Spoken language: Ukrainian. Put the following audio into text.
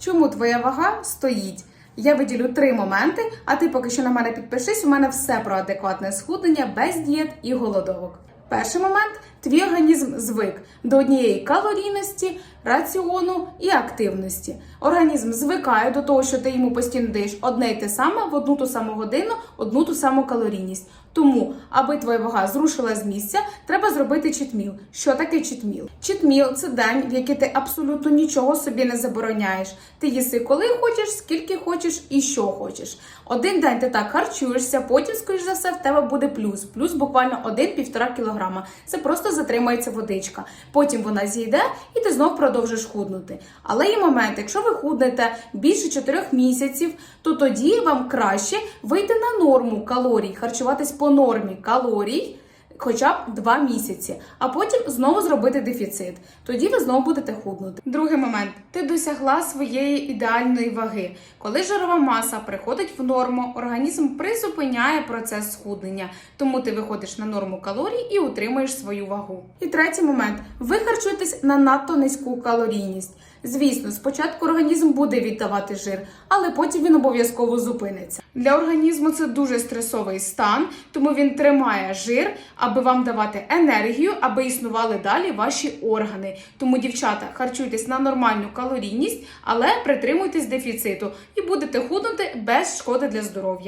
Чому твоя вага стоїть? Я виділю три моменти, а ти поки що на мене підпишись. У мене все про адекватне схуднення без дієт і голодовок. Перший момент твій організм звик до однієї калорійності, раціону і активності. Організм звикає до того, що ти йому постійно даєш одне й те саме в одну ту саму годину, одну ту саму калорійність. Тому, аби твоя вага зрушила з місця, треба зробити читміл. Що таке читміл? Читміл це день, в який ти абсолютно нічого собі не забороняєш. Ти їси коли хочеш, скільки хочеш і що хочеш. Один день ти так харчуєшся, потім, скоріш за все, в тебе буде плюс. Плюс буквально 1-1,5 кілограма. Це просто затримається водичка. Потім вона зійде і ти знов продовжиш худнути. Але є момент, якщо ви худнете більше 4 місяців, то тоді вам краще вийти на норму калорій, харчуватись по нормі калорій. Хоча б два місяці, а потім знову зробити дефіцит. Тоді ви знову будете худнути. Другий момент: ти досягла своєї ідеальної ваги. Коли жирова маса приходить в норму, організм призупиняє процес схуднення, тому ти виходиш на норму калорій і утримуєш свою вагу. І третій момент: ви харчуєтесь на надто низьку калорійність. Звісно, спочатку організм буде віддавати жир, але потім він обов'язково зупиниться. Для організму це дуже стресовий стан, тому він тримає жир, аби вам давати енергію, аби існували далі ваші органи. Тому, дівчата, харчуйтесь на нормальну калорійність, але притримуйтесь дефіциту і будете худнути без шкоди для здоров'я.